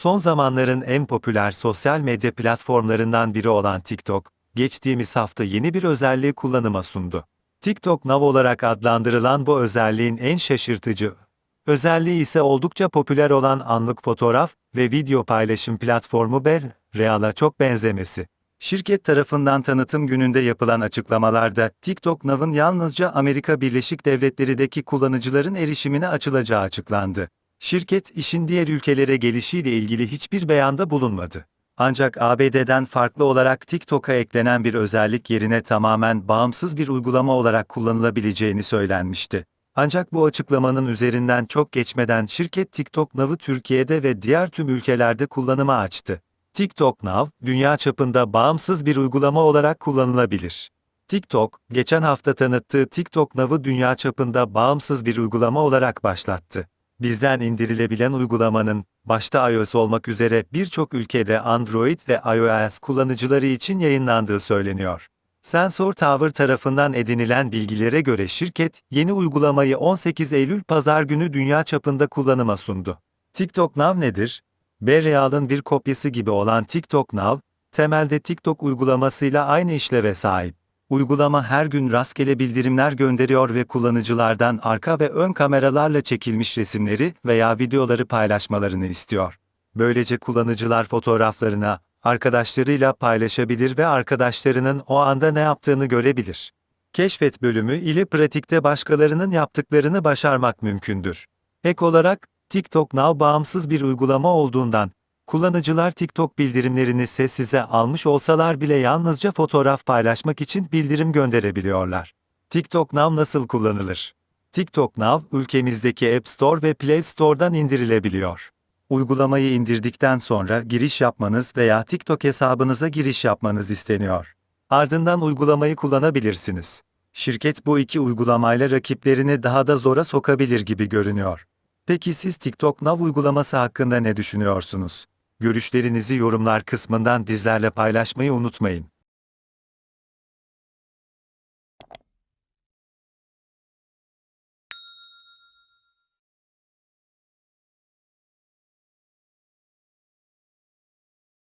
Son zamanların en popüler sosyal medya platformlarından biri olan TikTok, geçtiğimiz hafta yeni bir özelliği kullanıma sundu. TikTok Now olarak adlandırılan bu özelliğin en şaşırtıcı özelliği ise oldukça popüler olan anlık fotoğraf ve video paylaşım platformu Ber, Real'a çok benzemesi. Şirket tarafından tanıtım gününde yapılan açıklamalarda, TikTok Now'ın yalnızca Amerika Birleşik Devletleri'deki kullanıcıların erişimine açılacağı açıklandı. Şirket, işin diğer ülkelere gelişiyle ilgili hiçbir beyanda bulunmadı. Ancak ABD'den farklı olarak TikTok'a eklenen bir özellik yerine tamamen bağımsız bir uygulama olarak kullanılabileceğini söylenmişti. Ancak bu açıklamanın üzerinden çok geçmeden şirket TikTok Now'ı Türkiye'de ve diğer tüm ülkelerde kullanıma açtı. TikTok Now, dünya çapında bağımsız bir uygulama olarak kullanılabilir. TikTok, geçen hafta tanıttığı TikTok Now'ı dünya çapında bağımsız bir uygulama olarak başlattı. Bizden indirilebilen uygulamanın, başta iOS olmak üzere birçok ülkede Android ve iOS kullanıcıları için yayınlandığı söyleniyor. Sensor Tower tarafından edinilen bilgilere göre şirket, yeni uygulamayı 18 Eylül pazar günü dünya çapında kullanıma sundu. TikTok Now nedir? Bereal'ın bir kopyası gibi olan TikTok Now, temelde TikTok uygulamasıyla aynı işleve sahip. Uygulama her gün rastgele bildirimler gönderiyor ve kullanıcılardan arka ve ön kameralarla çekilmiş resimleri veya videoları paylaşmalarını istiyor. Böylece kullanıcılar fotoğraflarına, arkadaşlarıyla paylaşabilir ve arkadaşlarının o anda ne yaptığını görebilir. Keşfet bölümü ile pratikte başkalarının yaptıklarını başarmak mümkündür. Ek olarak, TikTok Now bağımsız bir uygulama olduğundan, kullanıcılar TikTok bildirimlerini sessize almış olsalar bile yalnızca fotoğraf paylaşmak için bildirim gönderebiliyorlar. TikTok Now nasıl kullanılır? TikTok Now, ülkemizdeki App Store ve Play Store'dan indirilebiliyor. Uygulamayı indirdikten sonra giriş yapmanız veya TikTok hesabınıza giriş yapmanız isteniyor. Ardından uygulamayı kullanabilirsiniz. Şirket bu iki uygulamayla rakiplerini daha da zora sokabilir gibi görünüyor. Peki siz TikTok Now uygulaması hakkında ne düşünüyorsunuz? Görüşlerinizi yorumlar kısmından bizlerle paylaşmayı unutmayın.